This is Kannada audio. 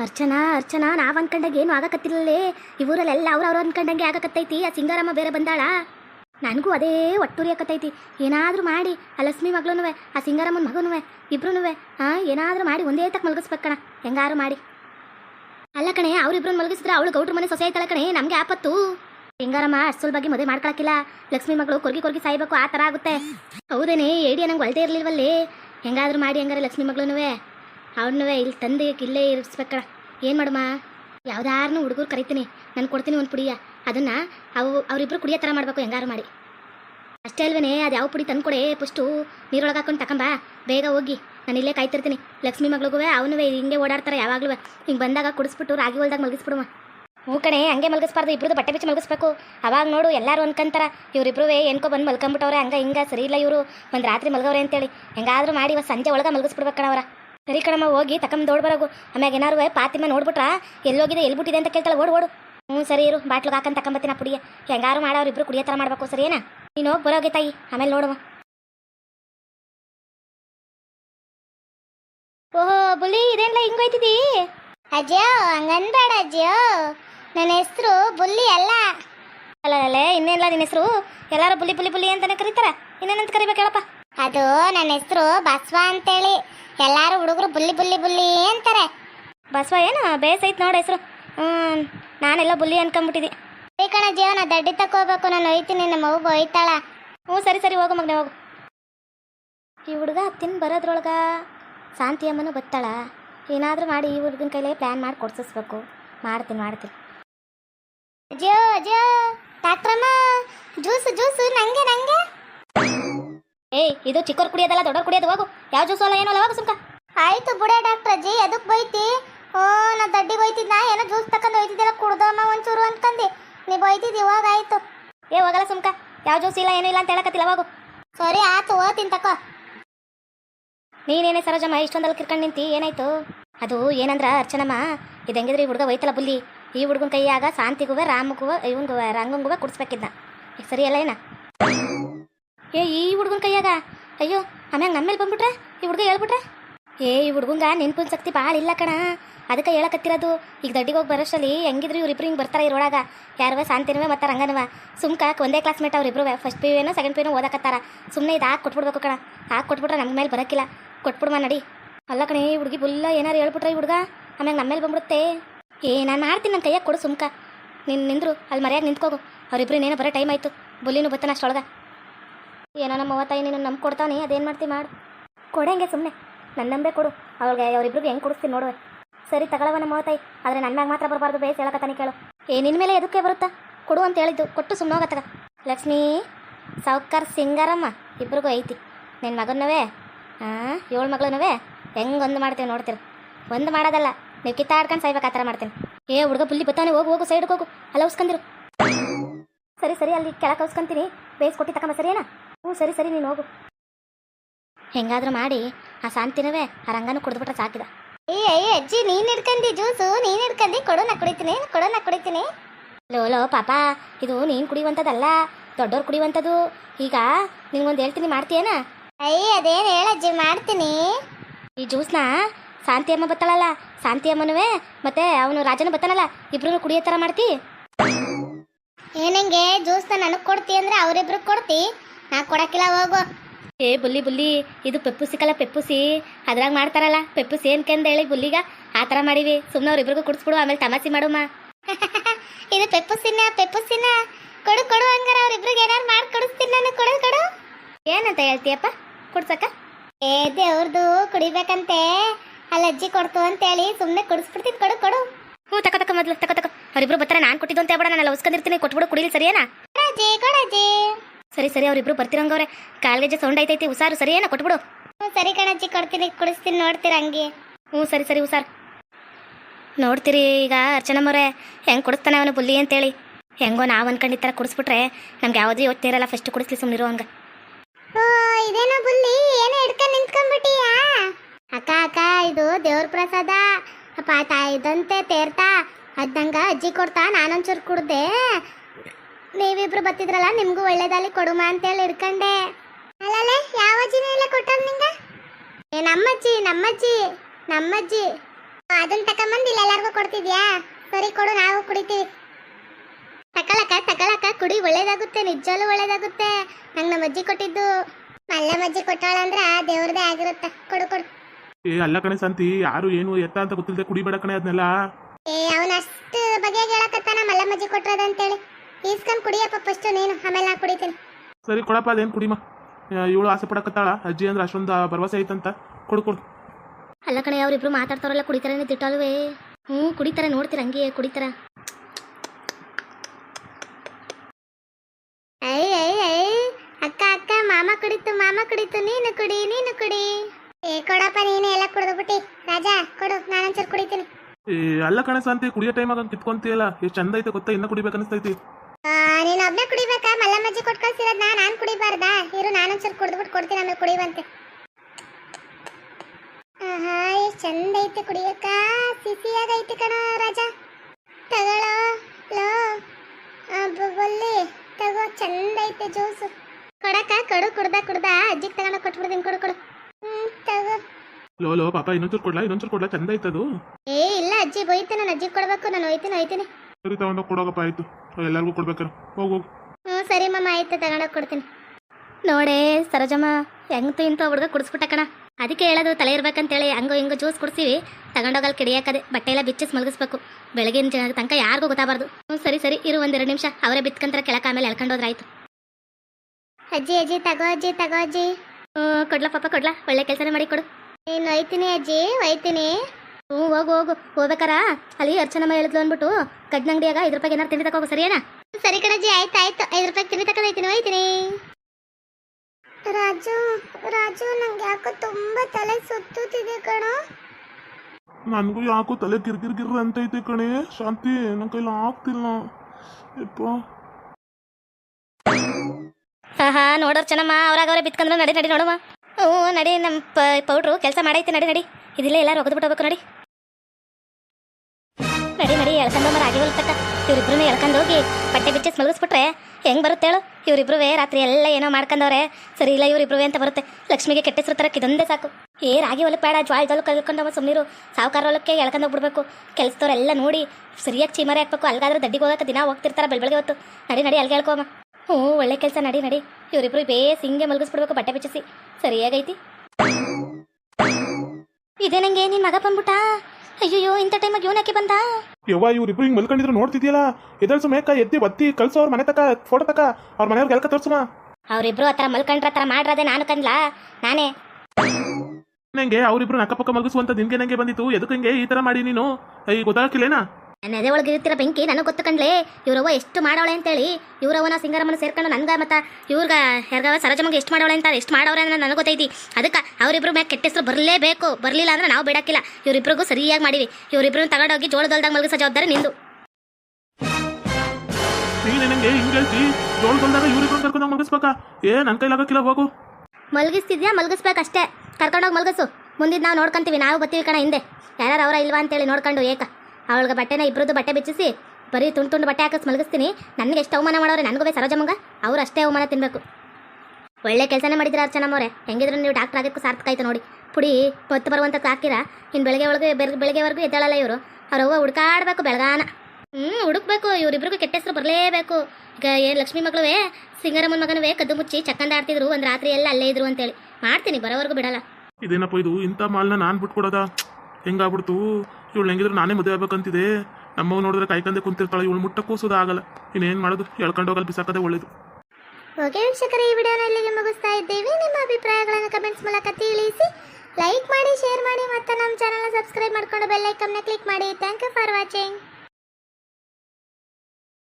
ಅರ್ಚನಾ ಅರ್ಚನಾ, ನಾವು ಅನ್ಕೊಂಡಾಗ ಏನು ಆಗಕತ್ತಿಲ್ಲಲೇ. ಇವರಲ್ಲೆಲ್ಲ ಅವ್ರ ಅವ್ರು ಅನ್ಕೊಂಡಂಗೆ ಆಗಕತ್ತೈತಿ. ಆ ಸಿಂಗಾರಮ್ಮ ಬೇರೆ ಬಂದಾಳ. ನನಗೂ ಅದೇ ಒಟ್ಟೂರಿ ಆಕತ್ತೈತಿ ಏನಾದರೂ ಮಾಡಿ, ಆ ಲಕ್ಷ್ಮಿ ಮಗಳೂ ಆ ಸಿಂಗಾರಮ್ಮನ ಮಗನೂ ಇಬ್ರು ಹಾಂ ಏನಾದರೂ ಮಾಡಿ ಒಂದೇ ತಕ್ಕ ಮಲಗಿಸ್ಬೇಕಣ ಹೆಂಗಾರು ಮಾಡಿ. ಅಲ್ಲ ಕಣೆ ಅವ್ರಿಬ್ರನ್ನ ಮಲಗಿಸಿದ್ರೆ ಅವಳು ಗೌಡ್ರ ಮನೆ ಸೊಸೆ ಆಯ್ತಾಳ ಕಣೆ, ನಮಗೆ ಆಪತ್ತು. ಹೆಂಗಾರಮ್ಮ ಅಷ್ಟೊಲ್ ಬಗ್ಗೆ ಮದುವೆ ಮಾಡ್ಕೊಳಕ್ಕಿಲ್ಲ. ಲಕ್ಷ್ಮಿ ಮಗಳು ಕೊರ್ಗಿ ಕೊರ್ಗಿ ಸಾಯ್ಬೇಕು, ಆ ಥರ ಆಗುತ್ತೆ. ಹೌದೇನೆ ಏಡಿ ನಂಗೆ ಒಳದೇ ಇರಲಿಲ್ವಲ್ಲೇ. ಹೆಂಗಾದ್ರೂ ಮಾಡಿ ಹೆಂಗಾರೆ ಲಕ್ಷ್ಮಿ ಮಗಳೂ ಅವನು ಇಲ್ಲಿ ತಂದೆ ಇಲ್ಲೇ ಇರಿಸ್ಬೇಕಣ ಏನು ಮಾಡಮ್ಮ ಯಾವ್ದಾರನು ಹುಡುಗರು ಕರಿತೀನಿ. ನಾನು ಕೊಡ್ತೀನಿ ಒಂದು ಪುಡಿಯ. ಅದನ್ನು ಅವು, ಅವರಿಬ್ರು ಕುಡಿಯೋ ಥರ ಮಾಡಬೇಕು, ಹೆಂಗಾರು ಮಾಡಿ. ಅಷ್ಟೇ ಅಲ್ವೇ ಅದು ಯಾವ ಪುಡಿ ತಂದು ಕೊಡೆ ಫಸ್ಟು ನೀರೊಳಗೆ ಹಾಕೊಂಡು ತಕೊಂಬಾ. ಬೇಗ ಹೋಗಿ. ನಾನು ಇಲ್ಲೇ ಕಾಯ್ತಿರ್ತೀನಿ. ಲಕ್ಷ್ಮಿ ಮಗಳಿಗೂ ಅವನು ಹಿಂಗೆ ಓಡಾಡ್ತಾರೆ ಯಾವಾಗಲೂ ಹಿಂಗೆ ಬಂದಾಗ ಕುಡಿಸ್ಬಿಟ್ಟು ರಾಗಿ ಹೊಲ್ದಾಗ ಮಲಗಿಸ್ಬಿಡುವ ಹ್ಞೂ ಕಣೆ, ಹಂಗೆ ಮಲಗಿಸ್ಬಾರ್ದು. ಇಬ್ಬರು ಬಟ್ಟೆ ಬಿಚ್ಚಿ ಮಲಗಿಸ್ಬೇಕು. ಅವಾಗ ನೋಡು, ಎಲ್ಲರೂ ಅನ್ಕಂತಾರ. ಇವ್ರಿಬ್ರು ಎನ್ಕೋ ಬಂದು ಮಲ್ಕೊಂಬಿಟ್ಟವ್ರೆ, ಹಂಗೆ ಹಿಂಗೆ, ಸರಿ ಇಲ್ಲ ಇವರು. ಒಂದು ರಾತ್ರಿ ಮಲ್ಗವ್ರೆ ಅಂತೇಳಿ. ಹೆಂಗಾದರೂ ಮಾಡಿ ಇವತ್ತು ಸಂಜೆ ಒಳಗೆ ಮಲಗಿಸ್ಬಿಡ್ಬೇಕಣ ಕಣವ್ರ. ಸರಿ ಕಣಮ್ಮ ಹೋಗಿ ತಕೊಂಡ್ ದೋಡ್ ಬರೋಗು. ಆಮ್ಯಾಗ ಏನಾರು ಪಾತಿಮ ನೋಡ್ಬಿಟ್ರ? ಎಲ್ಲೋಗಿದೆ ಎಲ್ಲಿ ಬಿಟ್ಟಿದೆ ಅಂತ ಕೇಳ್ತಾಳೆ ಓಡ್ ಓಡು. ಹ್ಞೂ ಸರಿ ಇರು ಬಾಟ್ಲಿಗೆ ಹಾಕಂತ ತಕಂಬತ್ತಿನ ಪುಡಿಯ ಹೆಂಗಾರು ಮಾಡೋರು ಇಬ್ರು ಕುಡಿಯೋ ಥರ ಮಾಡಬೇಕು ಸರಿ ಏನಾ? ನೀನು ಹೋಗಿ ಬರೋಗೆ ತಾಯಿ ಆಮೇಲೆ ನೋಡುವ. ಓಹೋ ಬುಲಿ ಇದೇನಿಲ್ಲ ಹಿಂಗೋಯ್ತಿದಿ ಅಜ್ಜೋ ಹಂಗನ್ಬೇಡ ಅಜ್ಜೋ. ನನ್ನ ಹೆಸರು ಬುಲ್ಲಿ ಅಲ್ಲ. ಅಲ್ಲಲ್ಲೇ ಇನ್ನೇನಿಲ್ಲ ನಿನ್ನ ಹೆಸರು? ಎಲ್ಲಾರು ಬುಲಿ ಬುಲಿ ಬುಲಿ ಅಂತಾನೆ ಕರೀತಾರ. ಇನ್ನೇನಂತ ಕರಿಬೇಕು ಹೇಳಪ್ಪ. ಅದು ನನ್ನ ಹೆಸರು ಬಸವ ಅಂತೇಳಿ. ಎಲ್ಲರೂ ಹುಡುಗರು ಬುಲ್ಲಿ ಬುಲ್ಲಿ ಬುಲ್ಲಿ ಅಂತಾರೆ. ಬಸವ ಏನು? ಬೇಸೈತ್ ನೋಡ ಹೆಸರು. ಹ್ಞೂ ನಾನೆಲ್ಲ ಬುಲ್ಲಿ ಅನ್ಕೊಂಬಿಟ್ಟಿದ್ದೆ ಏ ಕಣ ಜೀವ ನಾ ದಡ್ಡಿ ತಕೋಬೇಕು ನಾನು ಒಯ್ತೀನಿ ನಮ್ಮ ಮಗು ಒಯ್ತಾಳ ಹ್ಞೂ ಸರಿ ಸರಿ ಹೋಗು ಮಗನೇ ಹೋಗು. ಈ ಹುಡುಗ ತಿನ್ ಬರೋದ್ರೊಳಗ ಶಾಂತಿ ಅಮ್ಮನೂ ಬತ್ತಾಳ ಏನಾದರೂ ಮಾಡಿ ಈ ಹುಡುಗನ ಕೈಲೇ ಪ್ಲ್ಯಾನ್ ಮಾಡಿ ಕೊಡ್ಸಿಸ್ಬೇಕು. ಮಾಡ್ತೀನಿ ಮಾಡ್ತೀನಿ. ಜೋ ಜೋ ಡಾಕ್ಟ್ರಮ್ಮ ಜ್ಯೂಸು ಜ್ಯೂಸು ನಂಗೆ ನಂಗೆ. ಏಯ್ ಇದು ಚಿಕ್ಕವ್ರು ಕುಡಿಯೋದಲ್ಲ ದೊಡ್ಡವ್ರು ಕುಡಿಯೋದು ಹೋಗು. ಯಾವ ಜ್ಯೂಸ್ ಅಲ್ಲ ಏನೋ ಅಲ್ಲ ಹೋಗು ಸುಮ್ಕ. ಆಯ್ತು ಬುಡ ಡಾಕ್ಟರ್ ಅಜ್ಜಿ ಎದಕ್ ಬೈತಿ? ಓ ನಾ ದಡ್ಡಿಗೆ ನಾ ಏನೋ ಜ್ಯೂಸ್ ತಕೊಂಡು ಹೋಯ್ತಿದ್ದೆಲ್ಲ ಕುಡ್ದಮ್ಮ ಒಂಚೂರು ಅನ್ಕಂದಿ. ನೀ ಬೈತಿದ್ ಇವಾಗ ಆಯ್ತು. ಏ ಹೋಗಲ್ಲ ಸುಮ್ಕ. ಯಾವ ಜ್ಯೂಸ್ ಇಲ್ಲ ಏನೂ ಇಲ್ಲ ಅಂತ ಹೇಳಕತ್ತಿಲ್ಲ ಹೋಗು. ಸರಿ ಆಯ್ತು ಓದ್ತೀನಿ ತಕೋ. ನೀನೇನೇ ಸರೋಜಮ್ಮ ಇಷ್ಟೊಂದಲ್ಲಿ ಕಿರ್ಕೊಂಡು ನಿಂತಿ ಏನಾಯ್ತು? ಅದು ಏನಂದ್ರ ಅರ್ಚನಮ್ಮ ಇದು ಹೆಂಗಿದ್ರೆ ಈ ಹುಡುಗ ಒಯ್ತಲ್ಲ ಬುಲ್ಲಿ? ಈ ಹುಡುಗನ ಕೈಯಾಗ ಶಾಂತಿಗೂ ರಾಮಗೂ ಇವನ್ಗೂ ರಂಗಂಗುವೆ ಕುಡಿಸ್ಬೇಕಿದ್ನ. ಸರಿ ಅಲ್ಲ ಏನ? ಏ, ಈ ಹುಡುಗನ ಕೈಯಾಗ? ಅಯ್ಯೋ, ಆಮ್ಯಾಗ ನಮ್ಮ ಮೇಲೆ ಬಂದ್ಬಿಟ್ರೆ? ಈ ಹುಡುಗ ಹೇಳ್ಬಿಟ್ರೆ? ಏ, ಈ ಹುಡುಗಂಗ ನೆನ್ಪಿನ ಶಕ್ತಿ ಭಾಳ ಇಲ್ಲ ಕಣ. ಅದಕ್ಕೆ ಹೇಳಕತ್ತಿರೋದು, ಈಗ ದಡ್ಡಿಗೆ ಹೋಗಿ ಬರೋಷ್ಟಲ್ಲಿ ಹೆಂಗಿದ್ರು ಇವ್ರಿಬ್ರು ಹಿಂಗೆ ಬರ್ತಾರೆ ಇರೋಳಾಗ ಯಾರವ ಶಾಂತಿನವೇ ಮತ್ತು ರಂಗನವ. ಸುಮ್ಕ ಒಂದೇ ಕ್ಲಾಸ್ಮೇಟ್ ಅವ್ರಿಬ್ರು ಫಸ್ಟ್ ಪಿ ಏನೋ ಸೆಕೆಂಡ್ ಪಿ ಯುನೋ ಓದಕತ್ತಾರ. ಸುಮ್ಮನೆ ಇದು ಹಾಕಿ ಕೊಟ್ಬಿಡ್ಬೇಕು ಕಣ. ಹಾಕಿ ಕೊಟ್ಬಿಟ್ರೆ ನಮ್ಮ ಮೇಲೆ ಬರೋಕ್ಕಿಲ್ಲ ಕೊಟ್ಬಿಡ್ಮ ನಡಿ. ಅಲ್ಲ ಕಣೆ, ಈ ಹುಡುಗಿ ಬುಲ್ಲ ಏನಾರು ಹೇಳ್ಬಿಟ್ರೆ ಈ ಹುಡುಗ? ಆಮ್ಯಾಗ ನಮ್ಮ ಮೇಲೆ ಬಂದ್ಬಿಡುತ್ತೆ. ಏ, ನಾನು ಮಾಡ್ತೀನಿ ನನ್ನ ಕೈಯಾಗ ಕೊಡು ಸುಮ್ಕ. ನಿನ್ನ ನಿಂದ್ರು, ಅಲ್ಲಿ ಮರ್ಯಾಗ ನಿಂತ್ಕೋಗು. ಅವ್ರಿಬ್ರು ಇನ್ನೇನೋ ಬರೋ ಟೈಮ್ ಆಯಿತು. ಬುಲ್ಲಿನೂ ಬತ್ತಾನ ಅಷ್ಟೊಳಗ. ಏನೋ ನಮ್ಮ ತಾಯಿ ನೀನು ನಮ್ಗೆ ಕೊಡ್ತಾನೆ ಅದೇನು ಮಾಡ್ತಿ ಮಾಡು. ಕೊಡಂಗೆ ಸುಮ್ಮನೆ ನನ್ನ ನಂಬೆ ಕೊಡು. ಅವ್ಳಿಗೆ ಅವರಿಬ್ರಿಗೆ ಹೆಂಗೆ ಕೊಡಿಸ್ತೀನಿ ನೋಡುವೆ ಸರಿ ತಗೊಳವ ನಮ್ಮ ತಾಯಿ. ಆದರೆ ನನ್ನ ಮ್ಯಾಗ ಮಾತ್ರ ಬರಬಾರ್ದು. ಬೇಸ್ ಹೇಳಕತ್ತಾನೆ ಕೇಳು. ಏ ನಿನ್ನ ಮೇಲೆ ಎದಕ್ಕೆ ಬರುತ್ತಾ? ಕೊಡು ಅಂತ ಹೇಳಿದ್ದು. ಕೊಟ್ಟು ಸುಮ್ಮನೆ ಹೋಗತ್ತಗ ಲಕ್ಷ್ಮೀ ಸೌಕರ್ ಸಿಂಗಾರಮ್ಮ, ಇಬ್ರಿಗೂ ಐತಿ. ನಿನ್ನ ಮಗನವೇ? ಹಾಂ ಏಳು ಮಗಳನವೇ? ಹೆಂಗೆ ಒಂದು ಮಾಡ್ತೀವಿ ನೋಡ್ತೀರಿ. ಒಂದು ಮಾಡೋದಲ್ಲ. ನೀವು ಕಿತ್ತಾಡ್ಕೊಂಡು ಸಾಯ್ಬೇಕು ಆ ಥರ ಮಾಡ್ತೀನಿ. ಏ, ಹುಡುಗ ಬುಲ್ಲಿ ಬತ್ತಾನೆ ಹೋಗು ಹೋಗು, ಸೈಡ್ಗೆ ಹೋಗು. ಅಲ್ಲ ಉಸ್ಕಂದಿರು ಸರಿ ಸರಿ, ಅಲ್ಲಿ ಕೆಳಗೆ ಉಸ್ಕೊಂತೀನಿ ಬೇಸ್ ಕೊಟ್ಟು ತಗೊಂಬ ಸರಿನಾ ಹ್ಞೂ ಸರಿ ಸರಿ ನೀನು ಹೋಗು. ಹೆಂಗಾದ್ರೂ ಮಾಡಿ ಆ ಶಾಂತಿನವೇ ಆ ರಂಗನೂ ಕುಡಿದ್ಬಿಟ್ರೆ ಸಾಕಿದ. ಏ ಅಯ್ಯ ಅಜ್ಜಿ ನೀನು ಹಿಡ್ಕಂದಿ ಜ್ಯೂಸು ನೀನು ಹಿಡ್ಕಂದಿ ಕೊಡು ನಾ ಕುಡಿತೀನಿ ಕೊಡು ನಾ ಕುಡಿತೀನಿ. ಲೋ ಲೋ ಪಾಪ ಇದು ನೀನು ಕುಡಿಯುವಂಥದ್ದಲ್ಲ ದೊಡ್ಡವ್ರು ಕುಡಿಯುವಂಥದ್ದು. ಈಗ ನಿನ್ಗೊಂದು ಹೇಳ್ತೀನಿ ಮಾಡ್ತೀಯೇನಾ? ಅಯ್ಯ ಅದೇನು ಹೇಳಜ್ಜಿ ಮಾಡ್ತೀನಿ. ಈ ಜ್ಯೂಸ್ನ ಶಾಂತಿ ಅಮ್ಮ ಬತ್ತಾಳಲ್ಲ ಶಾಂತಿ ಅಮ್ಮನವೇ ಮತ್ತೆ ಅವನು ರಾಜನ ಬತ್ತಾನಲ್ಲ ಇಬ್ರು ಕುಡಿಯೋ ಥರ ಮಾಡ್ತಿ? ಏನಂಗೆ ಜ್ಯೂಸ್ನ ನನಗೆ ಕೊಡ್ತಿ ಅಂದ್ರೆ ಅವರಿಬ್ರು ಕೊಡ್ತಿ. ನಾ ಕೊಡಕ್ಕಿಲ್ಲ ಹೋಗು. ಏ ಬುಲ್ಲಿ ಬುಲ್ಲಿ ಇದು ಪೆಪ್ಪುಸಿಕಲ್ಲ ಪೆಪ್ಪುಸಿ. ಅದ್ರಾಗ ಮಾಡ್ತಾರಲ್ಲ ಪೆಪ್ಪುಸಿ ಏನ್ಕೆಂದ ಹೇಳಿ ಬುಲ್ಲಿಗ? ಆ ಮಾಡಿವಿ ಮಾಡೀವಿ. ಸುಮ್ಮನೆ ಅವ್ರಿಬ್ರಿಗೂ ಕುಡಿಸ್ಬಿಡು ಆಮೇಲೆ ತಮಾಸಿ ಮಾಡುಮ್ಮ ಇದು ಪೆಪ್ಪುಸಿನ ಪೆಪ್ಪುಸಿನ. ಕೊಡು ಕೊಡು ಹಂಗಾರ ಅವ್ರಿಬ್ರಿಗೆ ಏನಾರು ಮಾಡಿ ಕೊಡಿಸ್ತೀನಿ ನಾನು. ಕೊಡು ಕೊಡು. ಏನಂತ ಹೇಳ್ತೀಯಪ್ಪ? ಕುಡ್ಸಕ್ಕ? ಏ ದೇವ್ರದು ಕುಡಿಬೇಕಂತೆ. ಅಲ್ಲಿ ಅಜ್ಜಿ ಕೊಡ್ತು ಅಂತೇಳಿ ಸುಮ್ಮನೆ ಕುಡಿಸ್ಬಿಡ್ತೀನಿ. ಕೊಡು ಕೊಡು. ಹ್ಞೂ ತಕ ತಕ ಮೊದಲು ತಕ ತಕ. ಅವ್ರಿಬ್ರು ಬರ್ತಾರೆ ನಾನು ಕೊಟ್ಟಿದ್ದು ಅಂತ ಹೇಳ್ಬೇಡ ನಾನು ಉಸ್ಕೊಂಡಿರ್ತೀನಿ ಕೊಟ್ಬಿಡು ಕುಡಿಲಿ ಸರಿಯೇನಾ? ಕೊಡಜ್ಜಿ ಕೊಡಜ್ಜಿ ಸರಿ ಸರಿ ಅವ್ರಿಬ್ರು ಬರ್ತಿರಂಗವ್ರೆ. ಕಾಲ್ಗೆಜ್ಜೆ ಸೌಂಡ್ ಐತೈತಿ ಹುಷಾರು ಸರಿಯೇನಾ ಕೊಟ್ಬಿಡು. ಹ್ಞೂ ಸರಿ ಕಣಜ್ಜಿ ಕೊಡ್ತೀನಿ ಕುಡಿಸ್ತೀನಿ ನೋಡ್ತೀರ ಹಂಗೆ? ಹ್ಞೂ ಸರಿ ಸರಿ ಹುಷಾರು. ನೋಡ್ತೀರಿ ಈಗ ಅರ್ಚನಮ್ಮವ್ರೆ ಹೆಂಗೆ ಕುಡಿಸ್ತಾನೆ ಅವನು ಬುಲ್ಲಿ ಅಂತೇಳಿ. ಹೆಂಗೋ ನಾವು ಅನ್ಕೊಂಡಿತ್ತರ ಕುಡಿಸ್ಬಿಟ್ರೆ ನಮ್ಗೆ ಯಾವುದೇ ಯೋಚನೆ ಇರಲ್ಲ ಫಸ್ಟ್ ಕುಡಿಸ್ಲಿ ಸುಮ್ಮನಿರೋ ಹಂಗೆ. ಇದೇನೋ ಬುಲ್ಲಿ ಏನೋ ಹಿಡ್ಕೊಂಡು ನಿಂತ್ಕೊಂಡ್ಬಿಟ್ಟಿಯಾ? ಅಕ್ಕ ಅಕ್ಕ ಇದು ದೇವ್ರ ಪ್ರಸಾದ. ಅಪ್ಪ ತಾ ಇದಂತೆ ತೇರ್ತಾ ಅದ್ ನಂಗ ಅಜ್ಜಿ ಕೊಡ್ತಾ ನಾನೊಂಚೂರು ಕುಡ್ದೆ. ನೀವಿಬ್ರು ಬತ್ತಿದ್ರಲ್ಲ ನಿಮ್ಗೂ ಒಳ್ಳೇದಲ್ಲಿ ಕೊಡುಮ ಅಂತೇಳಿ ಇಡ್ಕಂಡೆ. ಅಲ್ಲಲ್ಲೇ ಯಾವ ಅಜ್ಜಿನೂ ಇಲ್ಲ ಕೊಟ್ಟವ್ ನಿಂಗೆ? ಏ ನಮ್ಮಜ್ಜಿ ನಮ್ಮಜ್ಜಿ ನಮ್ಮಜ್ಜಿ. ಅದನ್ನ ತಕೊಂಬಂದು ಇಲ್ಲ ಎಲ್ಲಾರ್ಗೂ ಕೊಡ್ತಿದ್ಯಾ? ಸರಿ ಕೊಡು ನಾವು ಕುಡಿತೀವಿ. ತಕೊಳಕ ತಕೊಳಕ ಕುಡಿ ಒಳ್ಳೇದಾಗುತ್ತೆ ನಿಜವಾಗ್ಲೂ ಒಳ್ಳೇದಾಗುತ್ತೆ. ನಂಗೆ ನಮ್ಮ ಅಜ್ಜಿ ಕೊಟ್ಟಿದ್ದು ಮಲ್ಲ ಮಜ್ಜಿ ಕೊಟ್ಟಾಳಂದ್ರ ದೇವ್ರದೇ ಆಗಿರುತ್ತೆ. ಕೊಡು ಕೊಡು. ಏ ಅಲ್ಲ ಕಣೆ ಸಂತಿ ಯಾರು ಏನು ಎತ್ತ ಅಂತ ಗೊತ್ತಿಲ್ಲದೆ ಕುಡಿಬೇಡ ಕಣೆ ಅದನ್ನೆಲ್ಲ ಏ ಅವನ ಅಷ್ಟು ಬಗೆಗೆ ಹೇಳಕತ್ತಾನ ಮಲ್ಲ ಮಜ್ಜಿ ಕೊಟ್ರದಂತೇಳಿ. ಈಸ್ಕೊಂಡ್ ಕುಡಿಯಪ್ಪ ಫಸ್ಟ್ ನೀನು ಆಮೇಲೆ ನಾ ಕುಡಿತೀನಿ. ಸರಿ ಕೊಡಪ್ಪ ಅದೇನು ಕುಡಿಮ. ಇವಳು ಆಸೆ ಪಡಕತ್ತಾಳ. ಅಜ್ಜಿ ಅಂದ್ರೆ ಅಷ್ಟೊಂದು ಭರವಸೆ ಐತಂತ. ಕೊಡು ಕೊಡು. ಅಲ್ಲ ಕಣೆ ಅವರಿಬ್ರು ಮಾತಾಡ್ತಾರಲ್ಲ ಕುಡಿತಾರೇನೆ ತಿಟ್ಟಲ್ವೇ ಹ್ಞೂ ಕುಡಿತಾರೆ ನೋಡ್ತೀರ ಹಂಗೆ ಕುಡಿತಾರ. ಐ ಐ ಐ ಅಕ್ಕ ಅಕ್ಕ ಮಾಮ ಕುಡಿತು ಮಾಮ ಕುಡಿತು ನೀನು ಕುಡಿ ನೀನು ಕುಡಿ. ಏ ಕೊಡಪ್ಪ ನೀನು ಎಲ್ಲ ಕುಡಿದು ಬಿಟ್ಟಿ ರಾಜಾ ಕೊಡು ನಾನೊಂಚೂರು ಕುಡಿತೀನಿ. ಏ ಅಲ್ಲ ಕಣೆ ಸಂತಿ ಕುಡಿಯೋ ಟೈಮ್ ಆಗ ಕಿತ್ಕೊಂತೀಯಲ್ಲ. ಎಷ್ಟು ಚಂದ ಐತೆ ಗೊತ್ತಾ ಇನ್ನ ಕುಡಿಬೇಕು ಅನಿಸ್ತೈತಿ ನೀನು ಒಬ್ಬನೇ ಕುಡಿಬೇಕಾ? ಮಲ್ಲ ಮಜ್ಜಿ ಕೊಟ್ಟು ಕಳ್ಸಿರೋದ್ನ ನಾನು ಕುಡಿಬಾರ್ದಾ? ಇರು ನಾನೊಂಚೂರು ಕುಡಿದ್ಬಿಟ್ಟು ಕೊಡ್ತೀನಿ ಆಮೇಲೆ ಕುಡಿವಂತೆ. ಆಹಾ ಎಷ್ಟು ಚಂದ ಐತೆ ಕುಡಿಯಕ್ಕ. ಸಿಸಿಯಾಗೈತೆ ಕಣ ರಾಜ. ತಗೊಳ್ಳೋ ಲೋ. ತಗೋ ಚಂದ ಐತೆ ಜ್ಯೂಸು. ಕೊಡಕ್ಕ ಕಡು ಕುಡ್ದ ಕುಡ್ದ. ಅಜ್ಜಿಗೆ ತಗೊಂಡು ಕೊಟ್ಬಿಡ್ತೀನಿ ಕೊಡು ಕೊಡು. ತಗೋ. ಲೋ ಲೋ ಪಾಪ ಇನ್ನೊಂಚೂರು ಕೊಡ್ಲಾ ಇನ್ನೊಂಚೂರು ಕೊಡ್ಲಾ? ಚಂದ ಐತದು. ಏ ಇಲ್ಲ ಅಜ್ಜಿ ಬೈತೆ ನಾನು ಅಜ್ಜಿ ಕೊಡ್ಬೇಕು ನಾನು ಒಯ್ತೀನಿ ಒಯ್ತೀನಿ ಸರಿ ತಗೊಂಡೋಗಿ ಕೊಡೋಗಪ್ಪ ಆಯ್ತು. ಎಲ್ಲರಿಗೂ ಕೊಡ್ಬೇಕಾರೆ. ಹೋಗು ಹೋಗು. ಹ್ಞೂ ಸರಿ ಮಮ್ಮ ಆಯ್ತು ತಗೊಂಡೋಗಿ ಕೊಡ್ತೀನಿ. ನೋಡೇ ಸರೋಜಮ್ಮ ಹೆಂಗ್ತು ಇಂತ ಹುಡುಗ ಕುಡಿಸ್ಬಿಟ್ಟ ಕಣ. ಅದಕ್ಕೆ ಹೇಳೋದು ತಲೆ ಇರ್ಬೇಕಂತೇಳಿ ಹಂಗೋ ಹಿಂಗೋ ಜ್ಯೂಸ್ ಕುಡಿಸಿವಿ. ತಗೊಂಡೋಗಲ್ಲಿ ಕಿಡಿಯಾಕದೆ ಬಟ್ಟೆ ಎಲ್ಲ ಬಿಚ್ಚಿಸ್ ಮಲಗಿಸ್ಬೇಕು. ಬೆಳಗಿನ ಜನ ತನಕ ಯಾರಿಗೂ ಗೊತ್ತಾಗಬಾರ್ದು ಹ್ಞೂ ಸರಿ ಸರಿ ಇರು ಒಂದೆರಡು ನಿಮಿಷ. ಅವರೇ ಬಿತ್ಕಂತರ ಕೆಳಕ ಆಮೇಲೆ ಎಳ್ಕೊಂಡೋದ್ರಾಯ್ತು ಅಜ್ಜಿ ಅಜ್ಜಿ ತಗೋ ಅಜ್ಜಿ ತಗೋ ಅಜ್ಜಿ. ಹ್ಞೂ ಕೊಡ್ಲಾ ಪಾಪ ಕೊಡ್ಲಾ? ಒಳ್ಳೆ ಕೆಲಸನೇ ಮಾಡಿ ಕೊಡು. ನೀನು ಒಯ್ತೀನಿ ಅಜ್ಜಿ ಒಯ್ತೀನಿ. ಹ್ಞೂ ಹೋಗು ಹೋಗು. ಹೋಗ್ಬೇಕಾರ? ಅಲ್ಲಿ ಅರ್ಚನಮ್ಮ ಹೇಳಿದ್ಲು ಅಂದ್ಬಿಟ್ಟು ಕಡ್ನಂಗಡಿಯಾಗ ಇದ್ರ ರೂಪಾಯಿ ಏನಾರು ತಿಂಡಿ ತಗೋಗು ಸರಿಯೇನಾ? ಸರಿ ಕಣಜ್ಜಿ ಆಯ್ತು ಆಯ್ತು. ಐದು ರೂಪಾಯಿ ತಿಂಡಿ ತಗೊಂಡೈತೀನಿ ಹೋಯ್ತೀನಿ ರಾಜು ರಾಜು ನಂಗೆ ಯಾಕೋ ತುಂಬಾ ತಲೆ ಸುತ್ತುತ್ತಿದೆ ಕಣ. ನನಗೂ ಯಾಕೋ ತಲೆ ಗಿರ್ಗಿರ್ ಅಂತ ಐತೆ ಕಣೆ. ಶಾಂತಿ ನನ್ನ ಕೈಲಿ ಆಗ್ತಿಲ್ಲ. ಯಪ್ಪ. ಹಾ ನೋಡೋರ್ ಚೆನ್ನಮ್ಮ ಅವ್ರಾಗ ಅವರೇ ಬಿತ್ಕಂದ್ರೆ ನಡಿ ನಡಿ ನೋಡಮ್ಮ ಹ್ಞೂ ನಡಿ ನಮ್ಮ ಪೌಡ್ರು ಕೆಲಸ ಮಾಡೈತೆ ನಡಿ ನಡಿ. ಇದಿಲ್ಲ ಎಲ್ಲ ಒಗದ್ಬಿಟ್ಟು ಹೋಗ್ಬೇಕು ನಡಿ. ನಡಿ ನಡಿ ಎಳ್ಕೊಂಡಮ್ಮ ರಾಗಿ ಹೊಲ್ತಕ್ಕ. ಇವ್ರಿಬ್ರು ಎಳ್ಕೊಂಡು ಹೋಗಿ ಬಟ್ಟೆ ಬಿಚ್ಚಿಸ್ ಮಲಗಿಸ್ಬಿಟ್ರೆ ಹೆಂಗ್ ಬರುತ್ತೆ ಹೇಳು? ಇವ್ರಿಬ್ರು ರಾತ್ರಿ ಎಲ್ಲ ಏನೋ ಮಾಡ್ಕೊಂಡವ್ರೆ. ಸರಿ ಇಲ್ಲ ಇವ್ರಿಬ್ರು ಅಂತ ಬರುತ್ತೆ. ಲಕ್ಷ್ಮಿಗೆ ಕೆಟ್ಟ ಹೆಸರು ತರಕ್ಕೆ ಇದೊಂದೇ ಸಾಕು. ಏ, ರಾಗಿ ಹೊಲಕ್ಕೆ ಬೇಡ ಜ್ವಾಳ ಜೊಲ್ ಕಲ್ಕೊಂಡವ ಸುಮ್ಮನಿರು ಸಾವುಕಾರ ಹೊಲಕ್ಕೆ ಎಳ್ಕೊಂಡು ಹೋಗ್ಬಿಡ್ಬೇಕು. ಕೆಲಸದವ್ರೆಲ್ಲ ನೋಡಿ ಸರಿಯಾಗಿ ಚೀಮರೆ ಹಾಕ್ಬೇಕು. ಅಲ್ಗಾದ್ರೆ ದಡ್ಡಿಗೆ ಹೋಗಕ್ಕೆ ದಿನ ಹೋಗ್ತಿರ್ತಾರೆ ಬೆಳಗ್ಗೆ ಹೊತ್ತು. ನಡಿ ನಡಿ, ಅಲ್ಗೆ ಹೇಳ್ಕೊಮ್ಮ ಹ್ಞೂ, ಒಳ್ಳೆ ಕೆಲಸ, ನಡಿ ನಡಿ. ಇವರಿಬ್ರು ಬೇಸ್ ಹಿಂಗೆ ಮಲಗಿಸ್ಬಿಡ್ಬೇಕು ಬಟ್ಟೆ ಬಿಚ್ಚಿಸಿ. ಸರಿಯಾಗೈತಿ? ಇದೇ ನಂಗೆ ನಿನ್ ಮಗ ಬಂದ್ಬಿಟ್ಟ? ಅಯ್ಯಯ್ಯೋ ಇಂಥ ಟೈಮಾಗ ಇವನಕ್ಕೆ ಬಂದ? ಯವ್ವ ಇವ್ರಿಬ್ರು ಹಿಂಗ್ ಮಲ್ಕೊಂಡಿದ್ರು ನೋಡ್ತಿದ್ಯಲ್ಲ? ಎದಳ್ಸು ಮೇಕ ಎದ್ದಿ ಒತ್ತಿ ಕಳ್ಸೋ ಅವ್ರ ಮನೆ ತಕ ಫೋಟೋ ತಕ ಅವ್ರ ಮನೆಯವ್ರಿಗೆ ಎಲ್ಕ ತೋರ್ಸುಮ ಅವರಿಬ್ರು ಆತರ ಥರ ಮಲ್ಕೊಂಡ್ರ ಆತರ ಥರ ಮಾಡ್ರದೆ ನಾನು ಕಂದ್ಲಾ. ನಾನೇ. ನಂಗೆ ಅವ್ರಿಬ್ರು ಅಕ್ಕಪಕ್ಕ ಮಲಗಿಸುವಂತ ನಿನ್ಗೆ ನಂಗೆ ಬಂದಿತ್ತು. ಎದಕ್ಕೆ ಹಿಂಗೆ ಈ ತರ ಮಾಡಿ ನೀನು? ಗೊತ್ತಾಗಿಲ್ಲೇನಾ ನನ್ನ ಎದೆ ಒಳಗೆ ಇರ್ತಿರ ಬೆಂಕಿ ನನಗೆ ಗೊತ್ತು ಕಂಡ್ಲೆ ಇವ್ರವ್ವ ಎಷ್ಟು ಮಾಡೋಳೆ ಅಂತೇಳಿ. ಇವ್ರವ್ವನ ಸಿಂಗರಮ್ಮನ ಸೇರ್ಕೊಂಡು ನನಗೆ ಮತ್ತೆ ಇವ್ರಿಗೆ ಹೆರ್ಗಾವ ಸರಜಮ್ಮಗೆ ಎಷ್ಟು ಮಾಡೋಳೆ ಅಂತ ಎಷ್ಟು ಮಾಡೋರೆ ಅಂದ್ರೆ ನನಗೆ ಗೊತ್ತೈತಿ. ಅದಕ್ಕೆ ಅವರಿಬ್ರು ಮ್ಯಾಗ ಕೆಟ್ಟ ಹೆಸರು ಬರಲೇಬೇಕು. ಬರಲಿಲ್ಲ ಅಂದ್ರೆ ನಾವು ಬಿಡಕ್ಕಿಲ್ಲ. ಇವರಿಬ್ರಿಗೂ ಸರಿಯಾಗಿ ಮಾಡಿವಿ. ಇವರಿಬ್ರು ತಗೊಂಡೋಗಿ ಜೋಳದೊಲ್ದಾಗ ಮಲಗಿಸೋ ಜವಾಬ್ದಾರಿ ನಿಂದು. ನೀನು ನಂಗೆ ಹಿಂಗೆ ಹೇಳ್ತಿ. ಜೋಳ ಬಂದಾಗ ಇವ್ರಿಬ್ರು ಕರ್ಕೊಂಡು ಮಲಗಿಸ್ಬೇಕಾ? ಏ ನನ್ನ ಕೈಲಾಗಕ್ಕಿಲ್ಲ ಹೋಗು. ಮಲಗಿಸ್ತಿದ್ಯಾ? ಮಲಗಿಸ್ಬೇಕಷ್ಟೇ ಕರ್ಕೊಂಡೋಗಿ ಮಲಗಿಸು. ಮುಂದಿದ್ದು ನಾವು ನೋಡ್ಕೊಂತೀವಿ ನಾವು ಬರ್ತೀವಿ ಕಣ ಹಿಂದೆ. ಯಾರು ಅವರ ಇಲ್ವಾ ಅಂತೇಳಿ ನೋಡ್ಕೊಂಡು ಏಕ. ಅವಳಿಗೆ ಬಟ್ಟೆನ ಇಬ್ಬರದ್ದು ಬಟ್ಟೆ ಬಿಚ್ಚಿಸಿ, ಬರೀ ತುಂಡು ತುಂಡು ಬಟ್ಟೆ ಹಾಕಿಸ್ ಮಲಗಿಸ್ತೀನಿ. ನನಗೆ ಎಷ್ಟು ಅವಮಾನ ಮಾಡೋರೆ ನನಗೂ ಸರೋಜಮ್ಮಗ. ಅವ್ರು ಅಷ್ಟೇ ಅವಮಾನ ತಿನ್ನಬೇಕು ಒಳ್ಳೆ ಕೆಲಸನೇ ಮಾಡಿದ್ರ ಅರ್ಚನಮ್ಮವ್ರೆ? ಹೆಂಗಿದ್ರು ನೀವು ಡಾಕ್ಟರ್ ಆಗೋಕ್ಕೂ ಸಾರ್ಥಕ ಆಯ್ತು ನೋಡಿ. ಪುಡಿ ಹೊತ್ತು ಬರುವಂತ ಹಾಕಿರ ಇನ್ನು ಬೆಳಗ್ಗೆ ಒಳಗೆ ಬೆಳಗ್ಗೆ ಬೆಳಗ್ಗೆವರೆಗೂ ಎದ್ದಾಳಲ್ಲ ಇವರು. ಅವ್ರವ್ವ ಹುಡುಕಾಡಬೇಕು ಬೆಳಗಾನ. ಹ್ಞೂ ಹುಡುಕ್ಬೇಕು. ಇವರಿಬ್ರಿಗೂ ಕೆಟ್ಟ ಹೆಸರು ಬರಲೇಬೇಕು. ಈಗ ಏನು ಲಕ್ಷ್ಮಿ ಮಗಳುವೇ, ಸಿಂಗರಮ್ಮನ ಮಗನವೇ ಕದ್ದು ಮುಚ್ಚಿ ಚಕ್ಕಂದ ಆಡ್ತಿದ್ರು, ಒಂದು ರಾತ್ರಿ ಎಲ್ಲ ಅಲ್ಲೇ ಇದ್ರು ಅಂತೇಳಿ. ಮಾಡ್ತೀನಿ, ಬರೋವರೆಗೂ ಬಿಡಲ್ಲ. ಇದೇನಪ್ಪ ಇದು? ಇಂಥ ಮಾಲ್ನ ನಾನು ಬಿಟ್ಕೊಡೋದ? ಹೆಂಗಾಗ್ಬಿಡ್ತು? ಇವಳು ಹೆಂಗಿದ್ರು ನಾನೇ ಮದುವೆ ಆಗ್ಬೇಕಂತಿದೆ. ನಮ್ಮವ್ ನೋಡಿದ್ರೆ ಕಂದೆ ಕುಂತಿರ್ತಾಳೆ, ಇವಳು ಮುಟ್ಟ ಕೂಸೋದು ಆಗಲ್ಲ. ಇನ್ನೇನು ಮಾಡೋದು? ಎಳ್ಕೊಂಡು ಹೋಗಲ್ ಬಿಸಾಕದೆ ಒಳ್ಳೇದು. ಓಕೆ ವೀಕ್ಷಕರೇ, ಈ ವಿಡಿಯೋನ ಇಲ್ಲಿಗೆ ಮುಗಿಸ್ತಾ ಇದ್ದೀವಿ. ನಿಮ್ಮ ಅಭಿಪ್ರಾಯಗಳನ್ನು ಕಮೆಂಟ್ಸ್ ಮೂಲಕ ತಿಳಿಸಿ. ಲೈಕ್ ಮಾಡಿ, ಶೇರ್ ಮಾಡಿ, ಮತ್ತು ನಮ್ಮ ಚಾನಲ್ನ ಸಬ್ಸ್ಕ್ರೈಬ್ ಮಾಡ್ಕೊಂಡು ಬೆಲ್ ಐಕನ್ನ ಕ್ಲಿಕ್ ಮಾಡಿ. Thank you for watching